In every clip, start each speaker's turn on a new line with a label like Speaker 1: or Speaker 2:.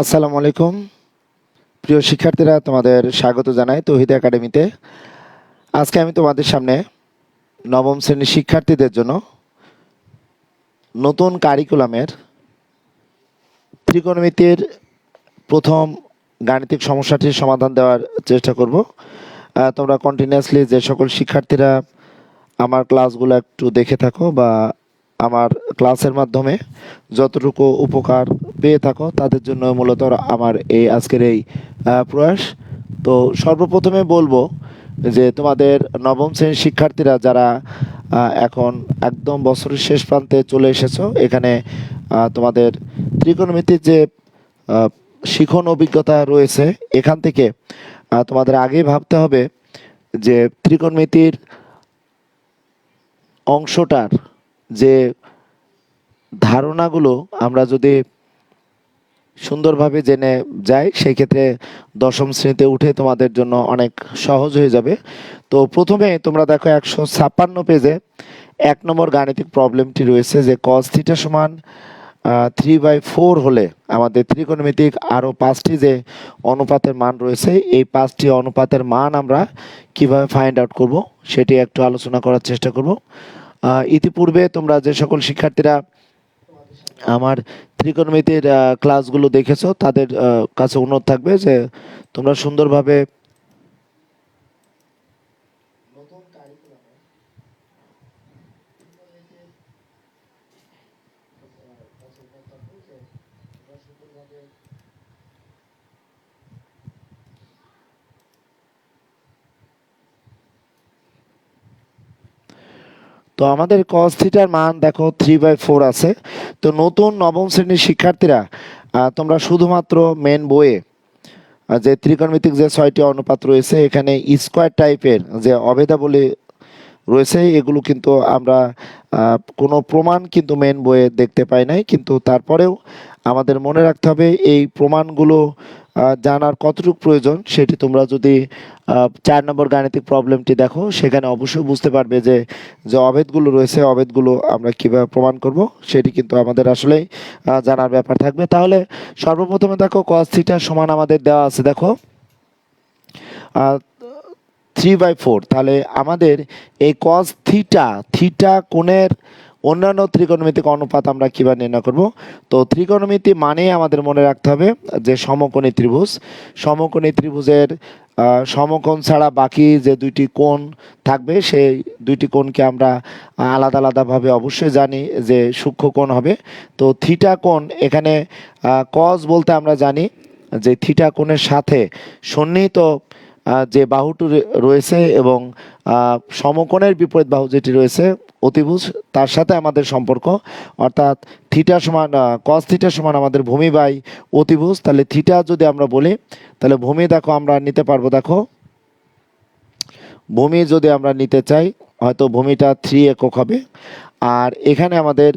Speaker 1: আসসালামু আলাইকুম। প্রিয় শিক্ষার্থীরা, তোমাদের স্বাগত জানাই তৌহিদ একাডেমিতে। আজকে আমি তোমাদের সামনে নবম শ্রেণির শিক্ষার্থীদের জন্য নতুন কারিকুলামের ত্রিকোণমিতির প্রথম গাণিতিক সমস্যাটির সমাধান দেওয়ার চেষ্টা করব। তোমরা কন্টিনিউয়াসলি যে সকল শিক্ষার্থীরা আমার ক্লাসগুলো একটু দেখে থাকো বা আমার ক্লাসের মাধ্যমে যতটুকু উপকার পেয়ে থাকো। তাদের জন্য মূলত আমার এই আজকের এই প্রয়াস। তো সর্বপ্রথমে বলব যে তোমাদের নবম শ্রেণির শিক্ষার্থীরা যারা এখন একদম বছরের শেষ প্রান্তে চলে এসেছ, এখানে তোমাদের ত্রিকোণমিতির যে শিখন অভিজ্ঞতা রয়েছে, এখান থেকে তোমাদের আগেই ভাবতে হবে যে ত্রিকোণমিতির অংশটার যে ধারণাগুলো আমরা যদি সুন্দরভাবে জেনে যায়, সেই ক্ষেত্রে দশম শ্রেণীতে উঠে তোমাদের জন্য অনেক সহজ হয়ে যাবে। তো প্রথমে তোমরা দেখো একশো ছাপ্পান্ন পেজে এক নম্বর গাণিতিক প্রবলেমটি রয়েছে যে কস থিটা সমান থ্রি বাই ফোর হলে আমাদের ত্রিকোণমিতিক আরও পাঁচটি যে অনুপাতের মান রয়েছে, এই পাঁচটি অনুপাতের মান আমরা কীভাবে ফাইন্ড আউট করব, সেটি একটু আলোচনা করার চেষ্টা করব। ইতিপূর্বে তোমরা যে সকল শিক্ষার্থীরা আমার ত্রিকোণমিতির ক্লাসগুলো দেখেছ, তাদের কাছে অনুরোধ থাকবে যে তোমরা সুন্দরভাবে তো আমাদের কস থিটার মান দেখো থ্রি বাই ফোর আছে। তো নতুন নবম শ্রেণির শিক্ষার্থীরা তোমরা শুধুমাত্র মেন বইয়ে যে ত্রিকোণমিতিক যে ছয়টি অনুপাত রয়েছে, এখানে স্কোয়ার টাইপের যে অভেদাবলী রয়েছে, এগুলো কিন্তু আমরা কোনো প্রমাণ কিন্তু মেন বইয়ে দেখতে পাই নাই। কিন্তু তারপরেও আমাদের মনে রাখতে হবে, এই প্রমাণগুলো জানার কতটুকু প্রয়োজন সেটি তোমরা যদি চার নম্বর গাণিতিক প্রবলেমটি দেখো, সেখানে অবশ্যই বুঝতে পারবে যে যে অভেদগুলো রয়েছে, অভেদগুলো আমরা কীভাবে প্রমাণ করব, সেটি কিন্তু আমাদের আসলেই জানার ব্যাপার থাকবে। তাহলে সর্বপ্রথমে দেখো কস থিটা সমান আমাদের দেওয়া আছে, দেখো। থ্রি বাই ফোর তাহলে আমাদের এই কস থিটা থিটা কোণের অন্যান্য ত্রিকোণমিতিক অনুপাত আমরা কীভাবে নির্ণয় করব? তো ত্রিকোণমিতি মানে আমাদের মনে রাখতে হবে যে সমকোণী ত্রিভুজ। সমকোণী ত্রিভুজের সমকোণ ছাড়া বাকি যে দুইটি কোণ থাকবে, সেই দুইটি কোণকে আমরা আলাদা আলাদাভাবে অবশ্যই জানি যে সূক্ষ্ম কোণ হবে। তো থিটা কোণ এখানে কজ বলতে আমরা জানি যে থিটা কোণের সাথে সন্নিহিত যে বাহুটি রয়েছে এবং সমকোণের বিপরীত বাহু যেটি রয়েছে, অতিভুজ, তার সাথে আমাদের সম্পর্ক। অর্থাৎ থিটা সমান কস থিটা সমান আমাদের ভূমি বাই অতিভুজ। তাহলে থিটা যদি আমরা বলি, তাহলে ভূমি দেখো আমরা নিতে পারব, দেখো। ভূমি যদি আমরা নিতে চাই হয়তো ভূমিটা থ্রি একক হবে। আর এখানে আমাদের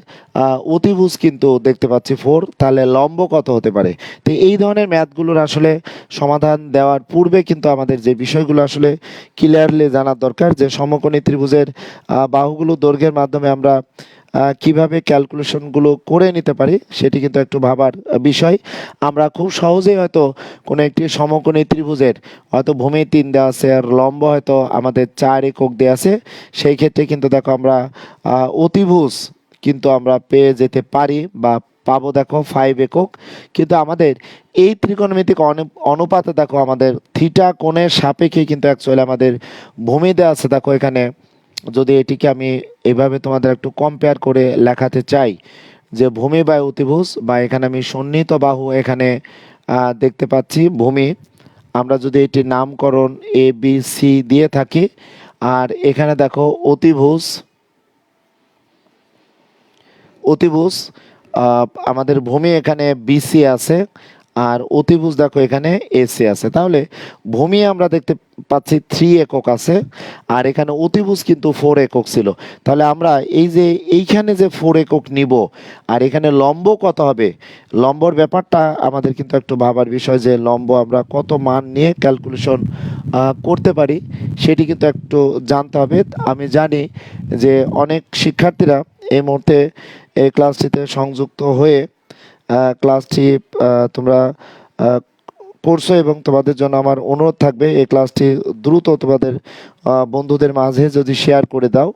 Speaker 1: অতিভুজ কিন্তু দেখতে পাচ্ছি ফোর তাহলে লম্ব কত হতে পারে? তো এই ধরনের ম্যাথগুলোর আসলে সমাধান দেওয়ার পূর্বে কিন্তু আমাদের যে বিষয়গুলো আসলে ক্লিয়ারলি জানার দরকার, যে সমকোণী ত্রিভুজের বাহুগুলো দৈর্ঘ্যের মাধ্যমে আমরা কীভাবে ক্যালকুলেশনগুলো করে নিতে পারি সেটি কিন্তু একটু ভাবার বিষয়। আমরা খুব সহজেই হয়তো কোনো একটি সমকোণী ত্রিভুজের হয়তো ভূমি তিন দেওয়া আছে আর লম্ব হয়তো আমাদের চার একক দেওয়া আছে। সেই ক্ষেত্রে কিন্তু দেখো আমরা অতিভুজ কিন্তু আমরা পেয়ে যেতে পারি বা পাবো দেখো ফাইভ একক। কিন্তু আমাদের এই ত্রিকোণমিতিক অনু- অনুপাতে দেখো আমাদের থিটা কোণের সাপেক্ষে কিন্তু অ্যাকচুয়ালি আমাদের ভূমি দেওয়া আছে। দেখো এখানে যদি এটিকে আমি এভাবে তোমাদের একটু কম্পেয়ার করে লেখাতে চাই যে ভূমি বা অতিভুজ বা এখানে আমি সন্নিহিত বাহু এখানে দেখতে পাচ্ছি ভূমি। আমরা যদি এটির নামকরণ এ বি সি দিয়ে থাকি আর এখানে দেখো অতিভুজ। আহ, আমাদের ভূমি এখানে বিসি আছে। আর অতিভুজ দেখো এখানে এসি আছে। তাহলে ভূমি আমরা দেখতে পাচ্ছি থ্রি একক আছে, আর এখানে অতিভুজ কিন্তু ফোর একক ছিল। তাহলে আমরা এই যে এইখানে যে ফোর একক নিব, আর এখানে লম্ব কত হবে? লম্বর ব্যাপারটা আমাদের কিন্তু একটু ভাবার বিষয় যে লম্ব আমরা কত মান নিয়ে ক্যালকুলেশন করতে পারি, সেটি কিন্তু একটু জানতে হবে। আমি জানি যে অনেক শিক্ষার্থীরা এই মুহূর্তে এই ক্লাসটিতে সংযুক্ত হয়ে ক্লাসটি তোমরা পড়ছো এবং তোমাদের জন্য আমার অনুরোধ থাকবে, এই ক্লাসটি দ্রুত তোমাদের বন্ধুদের মাঝে যদি শেয়ার করে দাও,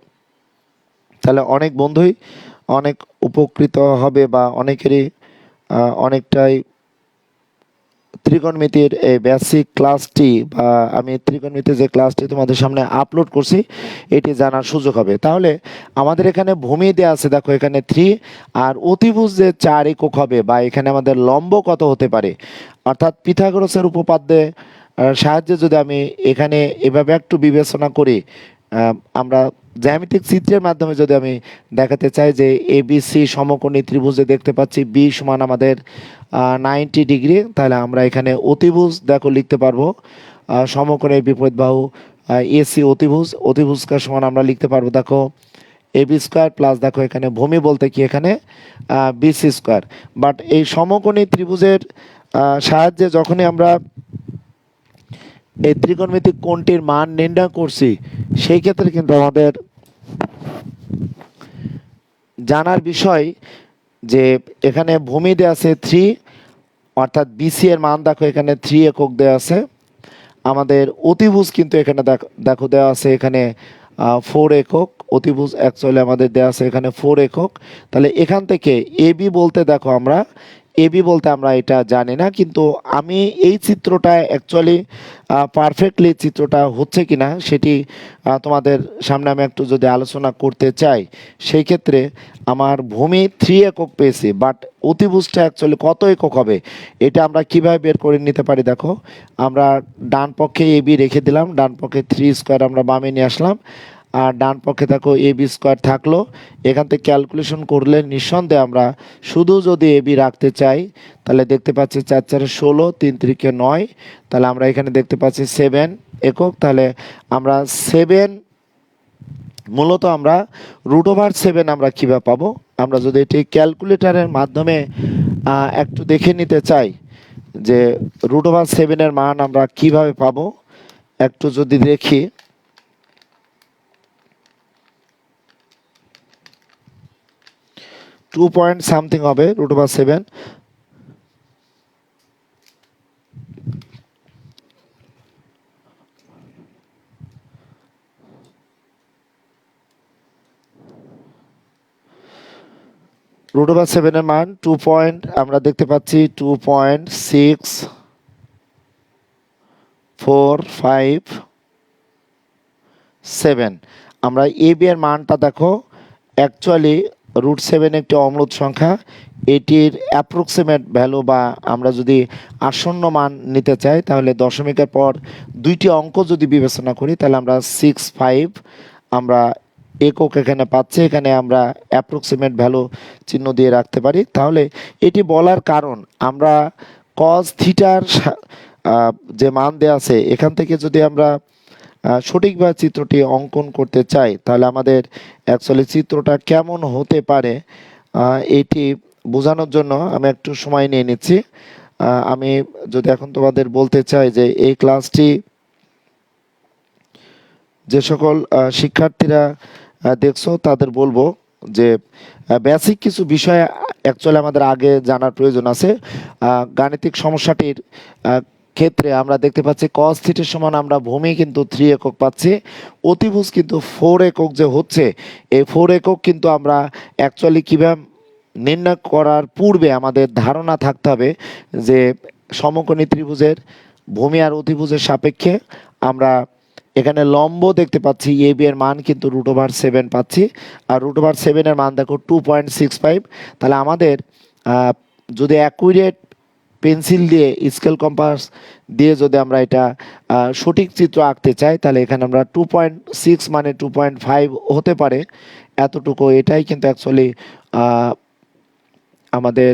Speaker 1: তাহলে অনেক বন্ধুই অনেক উপকৃত হবে বা অনেকেরই অনেকটাই ত্রিকোণমিতির এই বেসিক ক্লাসটি বা আমি ত্রিকোণমিতির যে ক্লাসটি তোমাদের সামনে আপলোড করছি, এটি জানার সুযোগ হবে। তাহলে আমাদের এখানে ভূমি দেওয়া আছে, দেখো এখানে থ্রি আর অতিভুজ যে চার একক হবে বা এখানে আমাদের লম্ব কত হতে পারে, অর্থাৎ পিথাগোরাসের উপপাদ্যে সাহায্যে যদি আমি এখানে এভাবে একটু বিবেচনা করি আমরা জ্যামিতিক চিত্রের মাধ্যমে যদি আমি দেখাতে চাই যে এবিসি সমকোণী ত্রিভুজে দেখতে পাচ্ছি বি সমান আমাদের নাইনটি ডিগ্রি তাহলে আমরা এখানে অতিভুজ, দেখো, লিখতে পারব। সমকোণের বিপরীত বাহু এসি অতিভুজ অতিভুজকার সমান আমরা লিখতে পারব, দেখো এ বি স্কোয়ার প্লাস দেখো এখানে ভূমি বলতে কি এখানে? বিসি স্কোয়ার বাট এই সমকোণী ত্রিভুজের সাহায্যে যখনই আমরা এই ত্রিকোণমিতিক কোণটির মান নির্ণয় করছি, সেই ক্ষেত্রে কিন্তু আমাদের জানার বিষয় যে এখানে ভূমি দেওয়া আছে থ্রি, অর্থাৎ বিসি এর মান দেখো, এখানে থ্রি একক দেওয়া আছে। আমাদের অতিভুজ কিন্তু এখানে দেখো- দেওয়া আছে এখানে ফোর একক, অতিভুজ অ্যাকচুয়ালি আমাদের দেওয়া আছে এখানে ফোর একক। তাহলে এখান থেকে এবি বলতে দেখো আমরা এবি বলতে আমরা এটা জানি না কিন্তু আমি এই চিত্রটা অ্যাকচুয়ালি পারফেক্টলি চিত্রটা হচ্ছে কিনা সেটি আহ, তোমাদের সামনে আমি একটু যদি আলোচনা করতে চাই সেই ক্ষেত্রে আমার ভূমি থ্রি একক পেয়েছি বাট অতিভুজটা অ্যাকচুয়ালি কত একক হবে এটা আমরা কীভাবে বের করে নিতে পারি দেখো আমরা ডান পক্ষে এবি রেখে দিলাম ডান পক্ষে থ্রি স্কোয়ার আমরা বামে নিয়ে আসলাম আর ডান পক্ষে থাকো এ বি স্কোয়ার থাকল। এখান থেকে ক্যালকুলেশন করলে নিঃসন্দেহে আমরা শুধু যদি এ বি রাখতে চাই, তাহলে দেখতে পাচ্ছি চার চারে ষোলো, তিন তিরিকে নয়, তাহলে আমরা এখানে দেখতে পাচ্ছি সেভেন একক। তাহলে আমরা সেভেন, মূলত আমরা রুট ওভার সেভেন আমরা কীভাবে পাবো? আমরা যদি এটি ক্যালকুলেটারের মাধ্যমে একটু দেখে নিতে চাই যে রুট ওভার সেভেনের মান আমরা কীভাবে পাবো, একটু যদি দেখি। টু পয়েন্ট সামথিং হবে root over seven root over সেভেনের মান টু পয়েন্ট আমরা দেখতে পাচ্ছি two point six four five seven আমরা এ বি এর মানটা দেখো অ্যাকচুয়ালি রুট সেভেন একটি অম্লত সংখ্যা। এটির অ্যাপ্রক্সিমেট ভ্যালু বা আমরা যদি আসন্ন মান নিতে চাই, তাহলে দশমিকের পর দুইটি অঙ্ক যদি বিবেচনা করি, তাহলে আমরা সিক্স ফাইভ আমরা একক এখানে পাচ্ছি, এখানে আমরা অ্যাপ্রক্সিমেট ভ্যালু চিহ্ন দিয়ে রাখতে পারি। তাহলে এটি বলার কারণ, আমরা কজ থিটার যে মান দেওয়া আছে, এখান থেকে যদি আমরা সঠিকভাবে চিত্রটি অঙ্কন করতে চাই, তাহলে আমাদের অ্যাকচুয়ালি চিত্রটা কেমন হতে পারে এটি বোঝানোর জন্য আমি একটু সময় নিয়ে নিচ্ছি। আমি যদি এখন তোমাদের বলতে চাই যে এই ক্লাসটি যে সকল শিক্ষার্থীরা দেখছ, তাদের বলব যে বেসিক কিছু বিষয় অ্যাকচুয়ালি আমাদের আগে জানার প্রয়োজন আছে। গাণিতিক সমস্যাটির ক্ষেত্রে আমরা দেখতে পাচ্ছি কস থিটের সমান আমরা ভূমি কিন্তু থ্রি একক পাচ্ছি, অতিভুজ কিন্তু ফোর একক যে হচ্ছে, এই ফোর একক কিন্তু আমরা অ্যাকচুয়ালি কীভাবে নির্ণয় করার পূর্বে আমাদের ধারণা থাকতে হবে যে সমকোণী ত্রিভুজের ভূমি আর অতিভুজের সাপেক্ষে আমরা এখানে লম্ব দেখতে পাচ্ছি এ বি এর মান কিন্তু রুট ওভার সেভেন পাচ্ছি, আর রুট ওভার সেভেনের মান দেখো টু পয়েন্ট সিক্স ফাইভ তাহলে আমাদের যদি অ্যাকুরেট পেন্সিল দিয়ে স্কেল কম্পাস দিয়ে যদি আমরা এটা সঠিক চিত্র আঁকতে চাই, তাহলে এখানে আমরা টু পয়েন্ট সিক্স মানে টু পয়েন্ট ফাইভ হতে পারে। এতটুকু এটাই কিন্তু অ্যাকচুয়ালি আমাদের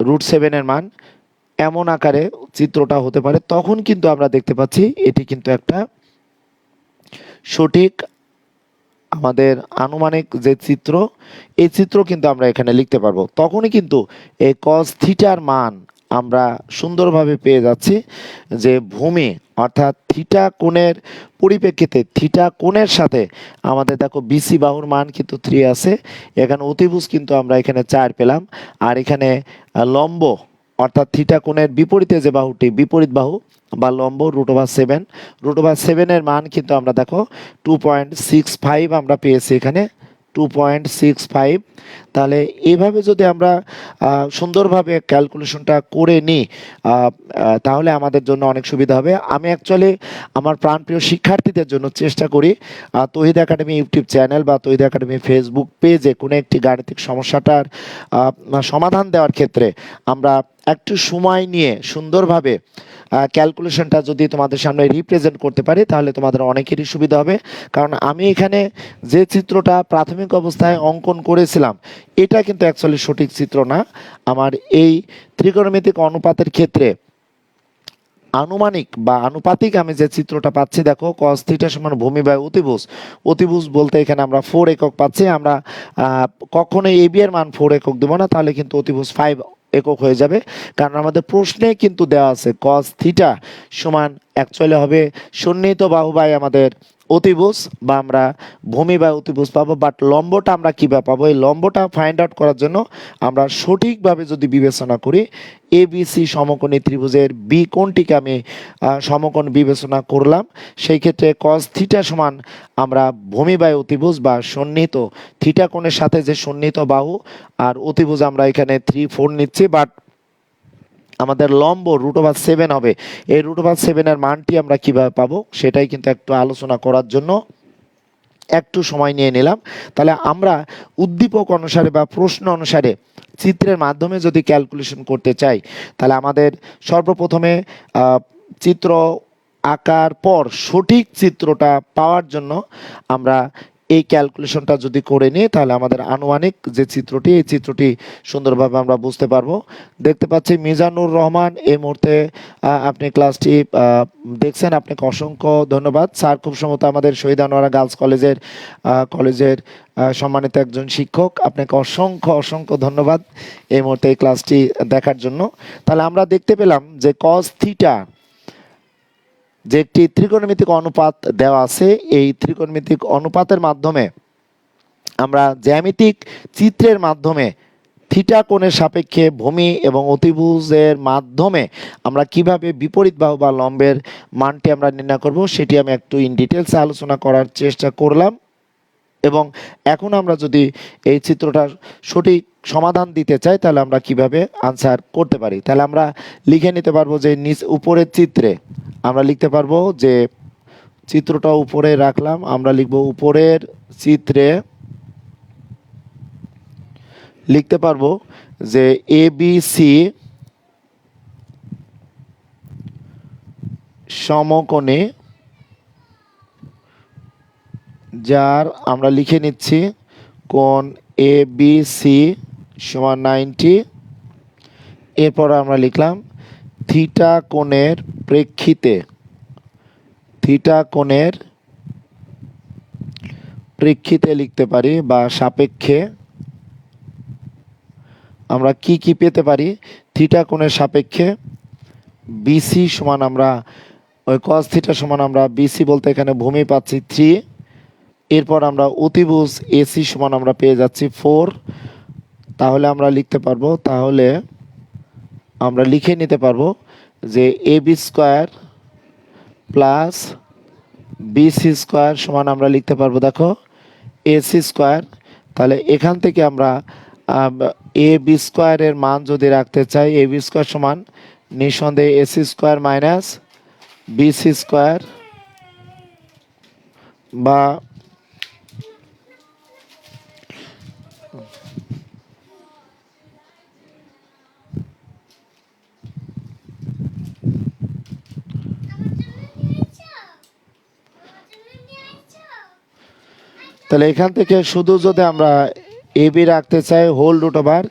Speaker 1: রুট সেভেনের মান। এমন আকারে চিত্রটা হতে পারে। তখন কিন্তু আমরা দেখতে পাচ্ছি, এটি কিন্তু একটা সঠিক আমাদের আনুমানিক যে চিত্র, এই চিত্র কিন্তু আমরা এখানে লিখতে পারব। তখনই কিন্তু এই কস থিটার মান আমরা সুন্দরভাবে পেয়ে যাচ্ছি যে ভূমি অর্থাৎ থিটা কোণের পরিপ্রেক্ষিতে থিটা কোণের সাথে আমাদের দেখো বিসি বাহুর মান কিন্তু থ্রি আছে। এখানে অতিভুজ কিন্তু আমরা এখানে চার পেলাম। আর এখানে লম্ব অর্থাৎ থিটা কোণের বিপরীতে যে বাহুটি, বিপরীত বাহু বা লম্ব root over seven root over সেভেনের মান কিন্তু আমরা দেখো টু পয়েন্ট সিক্স ফাইভ আমরা পেয়েছি এখানে। টু পয়েন্ট সিক্স ফাইভ তাহলে এইভাবে যদি আমরা সুন্দরভাবে ক্যালকুলেশনটা করে নিই তাহলে আমাদের জন্য অনেক সুবিধা হবে। আমি অ্যাকচুয়ালি আমার প্রাণপ্রিয় শিক্ষার্থীদের জন্য চেষ্টা করি তহিদ একাডেমি ইউটিউব চ্যানেল বা তহিদ একাডেমি ফেসবুক পেজে কোনো একটি গাণিতিক সমস্যাটার সমাধান দেওয়ার ক্ষেত্রে আমরা একটু সময় নিয়ে সুন্দরভাবে ক্যালকুলেশনটা যদি তোমাদের সামনে রিপ্রেজেন্ট করতে পারি তাহলে তোমাদের অনেকেরই সুবিধা হবে। কারণ আমি এখানে যে চিত্রটা প্রাথমিক অবস্থায় অঙ্কন করেছিলাম এটা কিন্তু অ্যাকচুয়ালি সঠিক চিত্র না। আমার এই ত্রিকোণমিতিক অনুপাতের ক্ষেত্রে আনুমানিক বা আনুপাতিক আমি যে চিত্রটা পাচ্ছি দেখো কস থিটা সমান ভূমি বাই অতিভুজ। অতিভুজ বলতে এখানে আমরা ফোর একক পাচ্ছি। আমরা আহ, কখনোই এবি এর মান ফোর একক দেবো না তাহলে কিন্তু অতিভুজ ফাইভ একক হয়ে যাবে। কারণ আমাদের প্রশ্নে কিন্তু দেওয়া আছে কস থিটা সমান অ্যাকচুয়ালি হবে সন্নিহিত বাহু বাই আমাদের অতিভুজ বা আমরা ভূমি বা অতিভুজ পাবো বাট লম্বটা আমরা কীভাবে পাবো? এই লম্বটা ফাইন্ড আউট করার জন্য আমরা সঠিকভাবে যদি বিবেচনা করি এ বি সি সমকোণী ত্রিভুজের বি কোণটিকে আমি সমকোণ বিবেচনা করলাম, সেই ক্ষেত্রে কস থিটা সমান আমরা ভূমি বাই অতিভুজ বা সন্নিহিত থিটা কোণের সাথে যে সন্নিহিত বাহু, আর অতিভুজ আমরা এখানে থ্রি ফোর নিচ্ছি বাট আমাদের লম্ব রুট ওভার সেভেন হবে। এই রুট ওভার সেভেনের মানটি আমরা কীভাবে পাবো, সেটাই কিন্তু একটু আলোচনা করার জন্য একটু সময় নিয়ে নিলাম। তাহলে আমরা উদ্দীপক অনুসারে বা প্রশ্ন অনুসারে চিত্রের মাধ্যমে যদি ক্যালকুলেশন করতে চাই, তাহলে আমাদের সর্বপ্রথমে চিত্র আঁকার পর সঠিক চিত্রটা পাওয়ার জন্য আমরা এই ক্যালকুলেশনটা যদি করে নিই তাহলে আমাদের আনুমানিক যে চিত্রটি, এই চিত্রটি সুন্দরভাবে আমরা বুঝতে পারব। দেখতে পাচ্ছি মিজানুর রহমান, এই মুহূর্তে আপনি ক্লাসটি দেখছেন, আপনাকে অসংখ্য ধন্যবাদ। স্যার খুব সম্ভবত আমাদের শহীদ আনোয়ারা গার্লস কলেজের কলেজের সম্মানিত একজন শিক্ষক। আপনাকে অসংখ্য অসংখ্য ধন্যবাদ এই মুহূর্তে এই ক্লাসটি দেখার জন্য। তাহলে আমরা দেখতে পেলাম যে কস থিটা যে একটি ত্রিকোণমিতিক অনুপাত দেওয়া আছে, এই ত্রিকোণমিতিক অনুপাতের মাধ্যমে আমরা জ্যামিতিক চিত্রের মাধ্যমে থিটা কোণের সাপেক্ষে ভূমি এবং অতিভুজের মাধ্যমে আমরা কীভাবে বিপরীত বাহু বা লম্বের মানটি আমরা নির্ণয় করব, সেটি আমি একটু ইন ডিটেলসে আলোচনা করার চেষ্টা করলাম। এবং এখন আমরা যদি এই চিত্রটার সঠিক সমাধান দিতে চাই, তাহলে আমরা কীভাবে আনসার করতে পারি? তাহলে আমরা লিখে নিতে পারব যে নিচ উপরের চিত্রে আমরা লিখতে পারব যে চিত্রটা উপরে রাখলাম, আমরা লিখব উপরের চিত্রে লিখতে পারব যে এ বি সি সমকোণে যার আমরা লিখে নিচ্ছি কোণ এ বি সি সমান নাইনটি। এরপর আমরা লিখলাম থিটা কোণের প্রেক্ষিতে, থিটা কোণের প্রেক্ষিতে লিখতে পারি বা সাপেক্ষে আমরা কি কি পেতে পারি? থিটা কোণের সাপেক্ষে বিসি সমান আমরা, ওই কস থিটা সমান আমরা বিসি বলতে এখানে ভূমি পাচ্ছি থ্রি এরপর আমরা অতিভুজ এসি সমান আমরা পেয়ে যাচ্ছি ফোর তাহলে আমরা লিখতে পারব তাহলে আমরা লিখে নিতে পারব যে A B square plus BC square সমান আমরা লিখতে পারব, দেখো এ সি স্কোয়ার তাহলে এখান থেকে আমরা এ বি স্কোয়ারের মান যদি রাখতে চাই এ বি স্কোয়ার সমান নিঃসন্দেহে AC square minus BC square বা তাহলে এখান থেকে শুধু যদি আমরা এ বি রাখতে চাই হোল রুট ওভার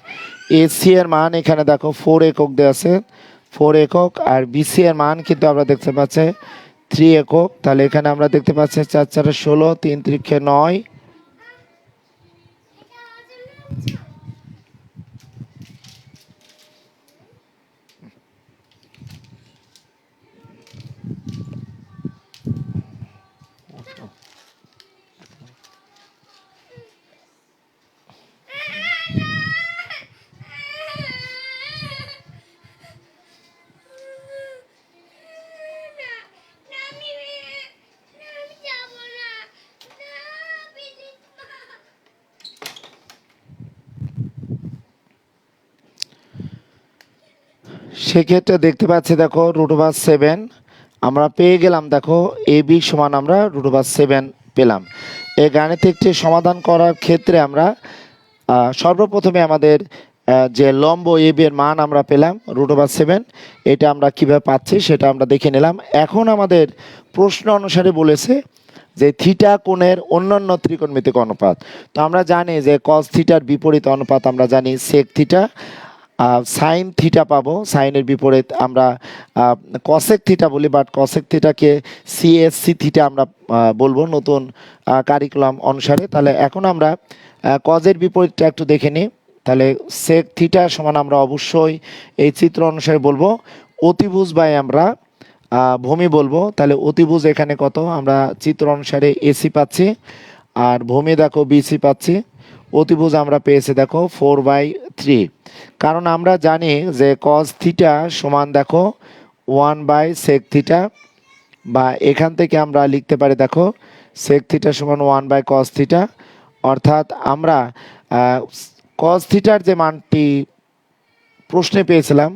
Speaker 1: এসি এর মান এখানে দেখো ফোর একক দেওয়া আছে। ফোর একক আর বিসি এর মান কিন্তু আমরা দেখতে পাচ্ছি থ্রি একক। তাহলে এখানে আমরা দেখতে পাচ্ছি চার চারে ষোলো, তিন ত্রিক্ষে নয়। সেক্ষেত্রে দেখতে পাচ্ছি, দেখো রুট ওভার সেভেন আমরা পেয়ে গেলাম, দেখো এ বি সমান আমরা রুট ওভার সেভেন পেলাম। এই গাণিতিকটি সমাধান করার ক্ষেত্রে আমরা সর্বপ্রথমে আমাদের যে লম্ব এ এর মান আমরা পেলাম রুট ওভার সেভেন এটা আমরা কীভাবে পাচ্ছি সেটা আমরা দেখে নিলাম। এখন আমাদের প্রশ্ন অনুসারে বলেছে যে থিটা কোণের অন্যান্য ত্রিকোণমিতিক অনুপাত। তো আমরা জানি যে কস থিটার বিপরীত অনুপাত আমরা জানি সেক থিটা সাইন থিটা পাবো। সাইনের বিপরীত আমরা কসেক থিটা বলি বাট কসেক থিটাকে সিএসসি থিটা আমরা বলব নতুন কারিকুলাম অনুসারে। তাহলে এখন আমরা কজের বিপরীতটা একটু দেখে নিই। তাহলে সেক থিটা সমান আমরা অবশ্যই এই চিত্র অনুসারে বলব। অতিভুজ বাই আমরা ভূমি বলব। তাহলে অতিভুজ এখানে কত? আমরা চিত্র অনুসারে এসি পাচ্ছি। আর ভূমি দেখো বিসি পাচ্ছি। অতিভুজ আমরা পেয়েছি, দেখো ফোর বাই থ্রি কারণ আমরা জানি যে কস থিটা সমান, দেখো ওয়ান বাই সেক থিটা বা এখান থেকে আমরা লিখতে পারি, দেখো সেক থিটা সমান ওয়ান বাই কস থিটা অর্থাৎ আমরা কস থিটার যে মানটি প্রশ্নে পেয়েছিলাম,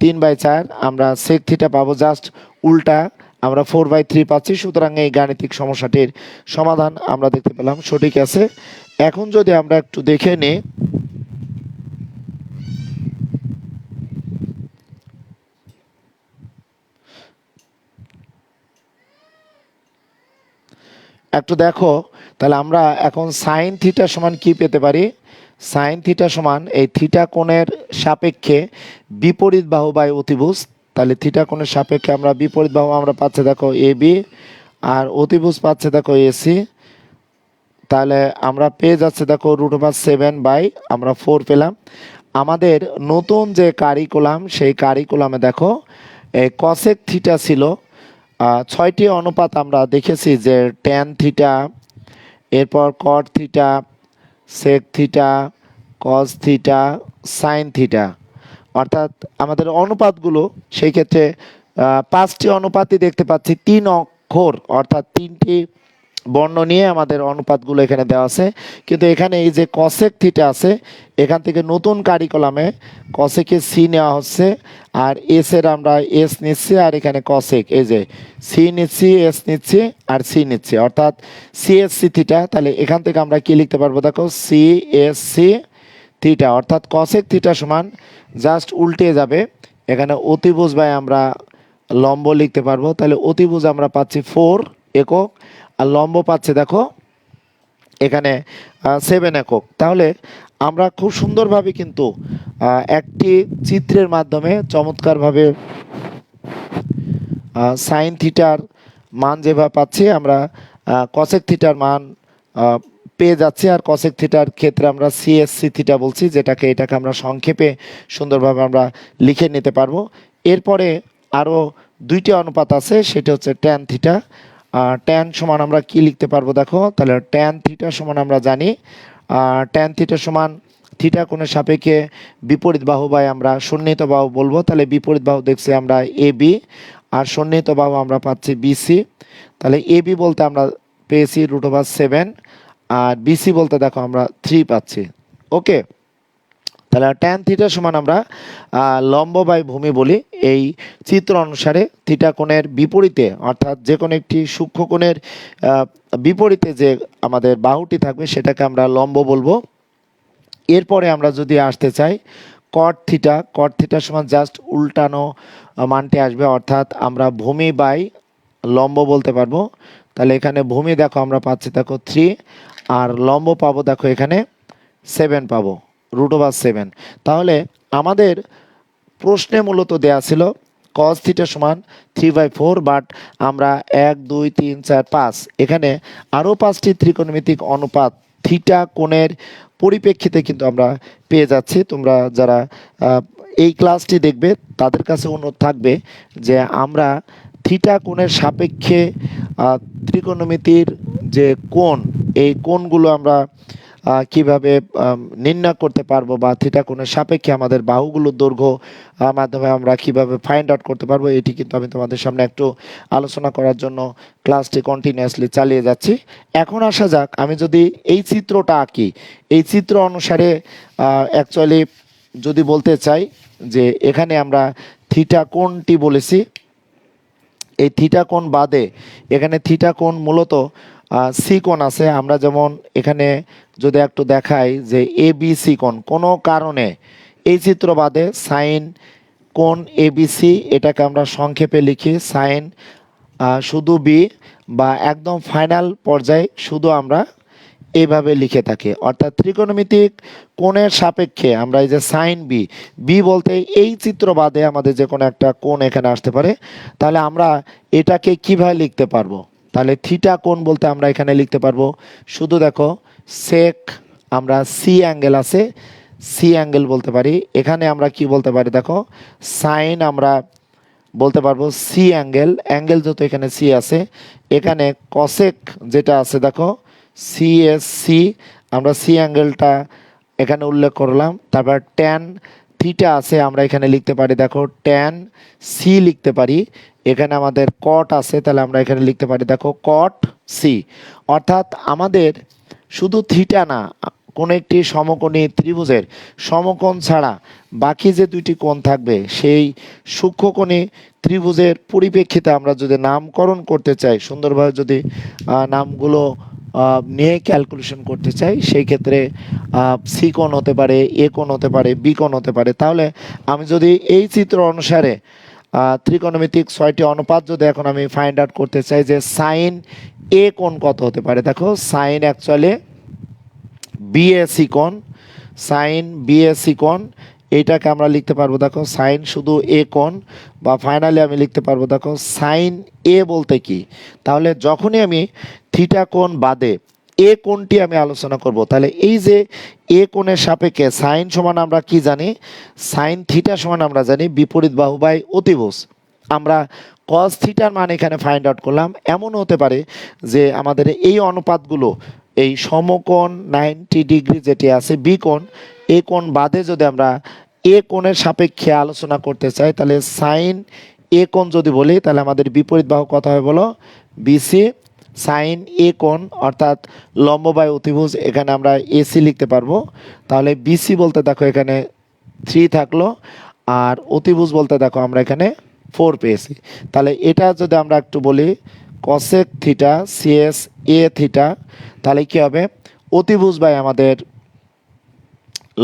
Speaker 1: তিন বাই চার, আমরা সেক থিটা পাবো জাস্ট উল্টা। আমরা ফোর বাই থ্রি পাচ্ছি, সুতরাং এই গাণিতিক সমস্যাটির সমাধান আমরা দেখতে পেলাম, সঠিক আছে। এখন যদি আমরা একটু দেখে নিই, একটু দেখো, তাহলে আমরা এখন সাইন থিটা সমান কি পেতে পারি? সাইন থিটা সমান এই থিটা কোণের সাপেক্ষে বিপরীত বাহু বাই অতিভুজ তাহলে থিটা কোণের সাপেক্ষে আমরা বিপরীত বাহু আমরা পাচ্ছে, দেখো এ বি আর অতিভুজ পাচ্ছে, দেখো এসি তাহলে আমরা পেয়ে যাচ্ছে, দেখো রুট ওভার সেভেন বাই আমরা ফোর পেলাম। আমাদের নতুন যে কারিকুলাম সেই কারিকুলামে দেখো কসেক থিটা ছিল ছয়টি অনুপাত আমরা দেখেছি যে ট্যান থিটা এরপর cot theta sec theta cos theta sine theta অর্থাৎ আমাদের অনুপাতগুলো, সেই ক্ষেত্রে পাঁচটি অনুপাতই দেখতে পাচ্ছি, তিন অক্ষর, অর্থাৎ তিনটি বর্ণ নিয়ে আমাদের অনুপাতগুলো এখানে দেওয়া আছে। কিন্তু এখানে এই যে কসেক থিটা আছে, এখান থেকে নতুন কারিকুলামে কসেকে সি নেওয়া হচ্ছে, আর এস এর আমরা এস নিচ্ছি, আর এখানে কসেক এই যে সি নিচ্ছি এস নিচ্ছি, আর সি নিচ্ছি। অর্থাৎ সি এস সি থিটা তাহলে এখান থেকে আমরা কি লিখতে পারব দেখো? সি এস সি থিটা অর্থাৎ কসেক থিটা সমান জাস্ট উল্টে যাবে। এখানে অতিভুজ বাই আমরা লম্ব লিখতে পারব। তাহলে অতিভুজ আমরা পাচ্ছি ফোর একক, আর লম্ব পাচ্ছে দেখো এখানে সেভেন একক। তাহলে আমরা খুব সুন্দরভাবে কিন্তু একটি চিত্রের মাধ্যমে চমৎকারভাবে সাইন থিটার মান যেভাবে পাচ্ছি, আমরা কসেক থিটার মান পেয়ে যাচ্ছি। আর কসেক থিটার ক্ষেত্রে আমরা সিএসসি থিটা বলছি, যেটাকে এটাকে আমরা সংক্ষেপে সুন্দরভাবে আমরা লিখে নিতে পারব। এরপরে আরও দুইটি অনুপাত আছে, সেটা হচ্ছে ট্যান থিটা আর ট্যান সমান আমরা কি লিখতে পারব দেখো? তাহলে ট্যান থিটা সমান আমরা জানি। আর ট্যান থিটা সমান থিটা কোণের সাপেক্ষে বিপরীত বাহু বাই আমরা সন্নিহিত বাহু বলব। তাহলে বিপরীত বাহু দেখছি আমরা এ বি আর সন্নিহিত বাহু আমরা পাচ্ছি বিসি তাহলে এ বি বলতে আমরা পেয়েছি রুট ওভার সেভেন আর বিসি বলতে দেখো আমরা থ্রি পাচ্ছি। ওকে তাহলে ট্যান থিটা সমান আমরা লম্ব বাই ভূমি বলি। এই চিত্র অনুসারে থিটা কোণের বিপরীতে, অর্থাৎ যে কোনো একটি সূক্ষ্ম কোণের বিপরীতে যে আমাদের বাহুটি থাকবে, সেটাকে আমরা লম্ব বলব। এরপরে আমরা যদি আসতে চাই কট থিটা কট থিটার সমান জাস্ট উল্টানো মানটি আসবে, অর্থাৎ আমরা ভূমি বাই লম্ব বলতে পারব। তাহলে এখানে ভূমি দেখো, আমরা পাচ্ছি, দেখো থ্রি আর লম্ব পাবো দেখো এখানে সেভেন পাবো রুট ওভার সেভেন তাহলে আমাদের প্রশ্নে মূলত দেয়া ছিল কস থিটা সমান থ্রি বাই ফোর বাট আমরা এক, দুই, তিন, চার, পাঁচ। এখানে আরও পাঁচটি ত্রিকোণমিতিক অনুপাত থিটা কোণের পরিপ্রেক্ষিতে কিন্তু আমরা পেয়ে যাচ্ছি। তোমরা যারা এই ক্লাসটি দেখবে, তাদের কাছে অনুরোধ থাকবে যে আমরা থিটা কোণের সাপেক্ষে ত্রিকোণমিতির যে কোণ, এই কোণগুলো আমরা কীভাবে নির্ণয় করতে পারব বা থিটা কোণের সাপেক্ষে আমাদের বাহুগুলোর দৈর্ঘ্য মাধ্যমে আমরা কীভাবে ফাইন্ড আউট করতে পারব, এটি কিন্তু আমি তোমাদের সামনে একটু আলোচনা করার জন্য ক্লাসটি কন্টিনিউয়াসলি চালিয়ে যাচ্ছি। এখন আসা যাক, আমি যদি এই চিত্রটা আঁকি, এই চিত্র অনুসারে অ্যাকচুয়ালি যদি বলতে চাই যে এখানে আমরা থিটা কোণটি বলেছি এই থিটা কোণ বাদে এখানে থিটা কোণ মূলত সি কোণ আছে। আমরা যেমন এখানে যদি একটু দেখাই যে এ বি সি কোণ, কোনো কারণে এই চিত্র বাদে সাইন কোণ এ বি সি এটাকে আমরা সংক্ষেপে লিখি সাইন শুধু বি বা একদম ফাইনাল পর্যায়ে শুধু আমরা এইভাবে লিখে থাকে। অর্থাৎ ত্রিকোণমিতিক কোণের সাপেক্ষে আমরা এই যে সাইন বি বি বলতে এই চিত্র বাদে আমাদের যে কোনো একটা কোণ এখানে আসতে পারে। তাহলে আমরা এটাকে কীভাবে লিখতে পারব? তাহলে থিটা কোণ বলতে আমরা এখানে লিখতে পারব। শুধু দেখো সেক আমরা সি অ্যাঙ্গেল আছে সি অ্যাঙ্গেল বলতে পারি। এখানে আমরা কি বলতে পারি দেখো সাইন আমরা বলতে পারব সি অ্যাঙ্গেল অ্যাঙ্গেল যত এখানে সি আছে, এখানে কসেক যেটা আছে দেখো সি এস সি আমরা সি অ্যাঙ্গেলটা এখানে উল্লেখ করলাম, তারপর ট্যান থিটা আছে, আমরা এখানে লিখতে পারি, দেখো ট্যান সি লিখতে পারি, এখানে আমাদের কট আছে, তাহলে আমরা এখানে লিখতে পারি, দেখো কট সি অর্থাৎ আমাদের শুধু থিটা না, কোনো একটি সমকোণী ত্রিভুজের সমকোণ ছাড়া বাকি যে দুইটি কোণ থাকবে, সেই সূক্ষ্মকোণী ত্রিভুজের পরিপ্রেক্ষিতে আমরা যদি নামকরণ করতে চাই, সুন্দরভাবে যদি নামগুলো নিয়ে ক্যালকুলেশন করতে চাই, সেই ক্ষেত্রে সি কোণ হতে পারে এ কোণ হতে পারে বি কোণ হতে পারে। তাহলে আমি যদি এই চিত্র অনুসারে ত্রিকোণমিতিক ছয়টি অনুপাত যদি এখন আমি ফাইন্ড আউট করতে চাই যে সাইন এ কোণ কত হতে পারে, দেখো সাইন অ্যাকচুয়ালি বিএসি কোণ সাইন বিএসি কোণ এইটাকে আমরা লিখতে পারব, দেখো, সাইন শুধু এ কোণ, বা ফাইনালি আমি লিখতে পারব, দেখো, সাইন এ বলতে কি? তাহলে যখনই আমি থিটা কোণ বাদে এ কোণটি আমি আলোচনা করব, তাহলে এই যে এ কোণের সাপেক্ষে সাইন সমান আমরা কি জানি? সাইন থিটা সমান আমরা জানি বিপরীত বাহু বাই অতিভুজ। আমরা কস থিটার মান এখানে ফাইন্ড আউট করলাম, এমনও হতে পারে যে আমাদের এই অনুপাতগুলো, এই সমকোণ নাইনটি ডিগ্রি যেটি আছে বি কোণ এ কোণ বাদে যদি আমরা এ কোণের সাপেক্ষে আলোচনা করতে চাই, তাহলে সাইন এ কোণ যদি বলি, তাহলে আমাদের বিপরীত বাহু কথা হবে বলো? বিসি সাইন এ কোণ, অর্থাৎ লম্ববায় অতিভুজ এখানে আমরা এসি লিখতে পারব। তাহলে বিসি বলতে দেখো এখানে থ্রি থাকল, আর অতিভুজ বলতে দেখো আমরা এখানে ফোর পেয়েছি। তাহলে এটা যদি আমরা একটু বলি cosec theta CS A theta তাহলে কি হবে? অতিভুজ বাই আমাদের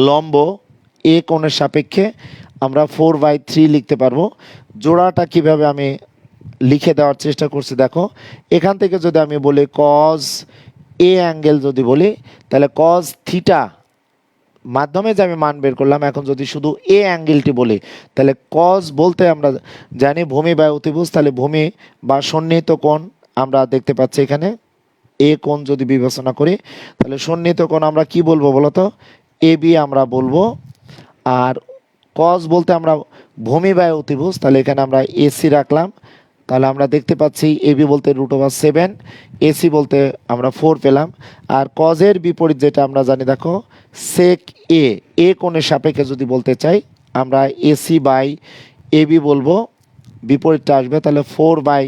Speaker 1: লম্ব, এ কোণের সাপেক্ষে আমরা ফোর বাই থ্রি লিখতে পারব। জোড়াটা কীভাবে আমি লিখে দেওয়ার চেষ্টা করছি দেখো। এখান থেকে যদি আমি বলি কজ এ অ্যাঙ্গেল যদি বলি, তাহলে কজ থিটা মাধ্যমে যে আমি মান বের করলাম, এখন যদি শুধু এ অ্যাঙ্গেলটি বলি, তাহলে কজ বলতে আমরা জানি ভূমি বা অতিভুজ, তাহলে ভূমি বা সন্নিহিত কোণ আমরা দেখতে পাচ্ছি এখানে। এ কোণ যদি বিবেচনা করি, তাহলে সন্নিহিত কোণ আমরা কি বলব বলতো? এ বি আমরা বলব। আর কজ বলতে আমরা ভূমি বা অতিভুজ, তাহলে এখানে আমরা এসি রাখলাম। তাহলে আমরা দেখতে পাচ্ছি এবি বলতে রুট ওভার সেভেন এসি বলতে আমরা ফোর পেলাম। আর কজের বিপরীত যেটা আমরা জানি, দেখো সেক এ এ কোণের সাপেক্ষে যদি বলতে চাই, আমরা এসি বাই এবি বলব। বিপরীতটা আসবে, তাহলে four by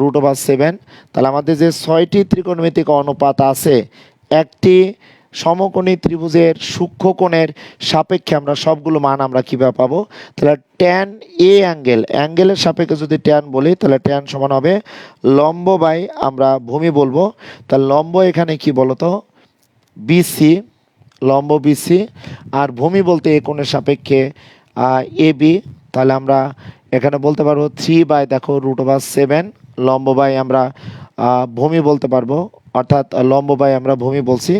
Speaker 1: root over seven তাহলে আমাদের যে ছয়টি ত্রিকোণমিতিক অনুপাত আছে, একটি সমকোণী ত্রিভুজের সূক্ষ্ম কোণের সাপেক্ষে আমরা সবগুলো মান আমরা কীভাবে পাবো? তাহলে ট্যান এ অ্যাঙ্গেল অ্যাঙ্গেলের সাপেক্ষে যদি ট্যান বলি, তাহলে ট্যান সমান হবে লম্ব বাই আমরা ভূমি বলব। তাহলে লম্ব এখানে কি বলতো? বিসি লম্ব বিসি আর ভূমি বলতে এ কোণের সাপেক্ষে এ বি তাহলে আমরা এখানে বলতে পারব থ্রি বাই দেখো রুট ওভার সেভেন লম্ব বাই আমরা ভূমি বলতে পারব। অর্থাৎ লম্ব বাই আমরা ভূমি বলছি।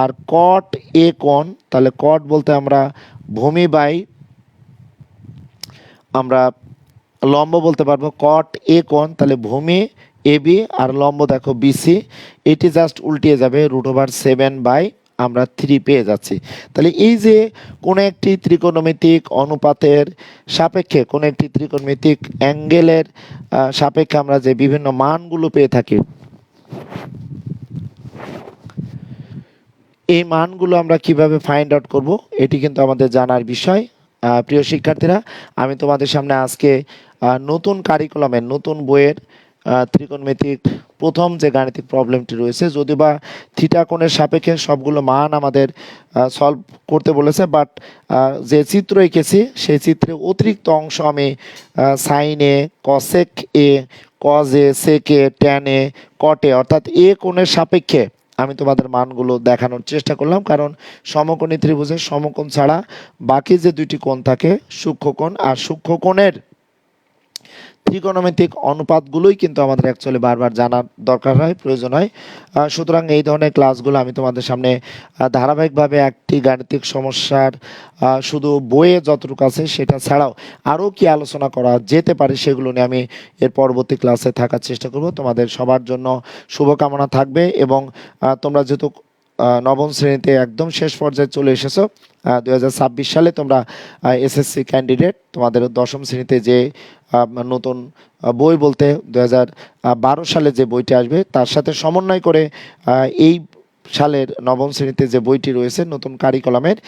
Speaker 1: আর কট এ কোণ, তাহলে কট বলতে আমরা ভূমি বাই আমরা লম্ব বলতে পারব। কট এ কোণ, তাহলে ভূমি এ বি, আর লম্ব দেখো বিসি এটি জাস্ট উল্টিয়ে যাবে রুট ওভার সেভেন বাই আমরা থ্রি পেয়ে যাচ্ছি। তাহলে এই যে কোনো একটি ত্রিকোণমিতিক অনুপাতের সাপেক্ষে, কোনো একটি ত্রিকোণমিতিক অ্যাঙ্গেলের সাপেক্ষে আমরা যে বিভিন্ন মানগুলো পেয়ে থাকি, এই মানগুলো আমরা কীভাবে ফাইন্ড আউট করব, এটি কিন্তু আমাদের জানার বিষয়। প্রিয় শিক্ষার্থীরা, আমি তোমাদের সামনে আজকে নতুন কারিকুলামের নতুন বইয়ের ত্রিকোণমিতিক প্রথম যে গাণিতিক প্রবলেমটি রয়েছে যদি বা থিটা কোণের সাপেক্ষে সবগুলো মান আমাদের সলভ করতে বলেছে বাট যে চিত্র এঁকেছি, সেই চিত্রে অতিরিক্ত অংশ আমি সাইনে cosec A cos A sec tan A কটে অর্থাৎ এ কোণের সাপেক্ষে আমি তোমাদের মানগুলো দেখানোর চেষ্টা করলাম, কারণ সমকোণী ত্রিভুজের সমকোণ ছাড়া বাকি যে দুইটি কোণ থাকে সূক্ষ্মকোণ আর সূক্ষ্মকোণের ত্রিকোণমিতিক অনুপাতগুলোই কিন্তু আমাদের অ্যাকচুয়ালি বারবার জানার দরকার হয়, প্রয়োজন হয়। সুতরাং এই ধরনের ক্লাসগুলো আমি তোমাদের সামনে ধারাবাহিকভাবে একটি গাণিতিক সমস্যার শুধু বইয়ে যতটুকু আছে সেটা ছাড়াও আরও কি আলোচনা করা যেতে পারে সেগুলো নিয়ে আমি এর পরবর্তী ক্লাসে থাকার চেষ্টা করব। তোমাদের সবার জন্য শুভকামনা থাকবে এবং তোমরা যেহেতু নবম শ্রেণীতে একদম শেষ পর্যায়ে চলে এসেছ। দু হাজার ছাব্বিশ সালে তোমরা এসএসসি ক্যান্ডিডেট তোমাদের দশম শ্রেণীতে যে নতুন বই বলতে দু হাজার বারো সালে যে বইটি আসবে, তার সাথে সমন্বয় করে এই সালের নবম শ্রেণীতে যে বইটি রয়েছে, নতুন কারিকলামের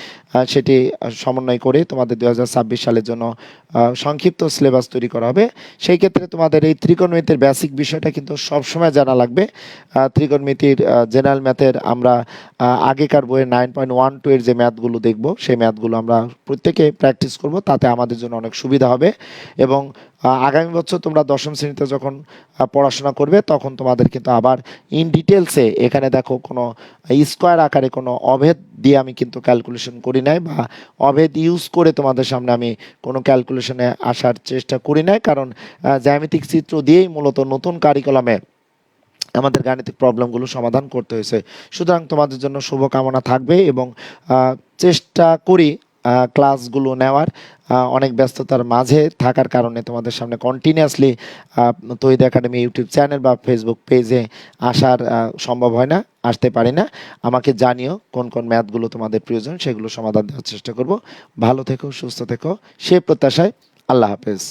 Speaker 1: সেটি সমন্বয় করে তোমাদের দু হাজার ছাব্বিশ সালের জন্য সংক্ষিপ্ত সিলেবাস তৈরি করা হবে। সেই ক্ষেত্রে তোমাদের এই ত্রিকোণমিতির বেসিক বিষয়টা কিন্তু সবসময় জানা লাগবে। ত্রিকোণমিতির জেনারেল ম্যাথের আমরা আগেকার বইয়ের নাইন পয়েন্ট ওয়ান টু এর যে ম্যাথগুলো দেখব, সেই ম্যাথগুলো আমরা প্রত্যেকে প্র্যাকটিস করব, তাতে আমাদের জন্য অনেক সুবিধা হবে। এবং আগামী বছর তোমরা দশম শ্রেণীতে যখন পড়াশোনা করবে, তখন তোমাদের কিন্তু আবার ইন ডিটেলসে এখানে দেখো কোনো স্কোয়ার আকারে কোনো অভেদ দিয়ে আমি কিন্তু ক্যালকুলেশন করি নাই বা অভেদ ইউজ করে তোমাদের সামনে আমি কোনো ক্যালকুলেশনে আসার চেষ্টা করি নাই। কারণ জ্যামিতিক চিত্র দিয়েই মূলত নতুন কারিকুলামে আমাদের গাণিতিক প্রবলেমগুলো সমাধান করতে হয়েছে। সুতরাং তোমাদের জন্য শুভকামনা থাকবে এবং চেষ্টা করি ক্লাসগুলো নেওয়ার অনেক ব্যস্ততার মাঝে থাকার কারণে তোমাদের সামনে continuously Tahid Academy YouTube channel বা ফেসবুক পেজে আসার সম্ভব হয় না, আসতে পারি না। আমাকে জানিও কোন কোন ম্যাথগুলো তোমাদের প্রয়োজন, সেগুলো সমাধান দেওয়ার চেষ্টা করব। ভালো থেকো, সুস্থ থেকো, সে প্রত্যাশায় আল্লাহ হাফেজ।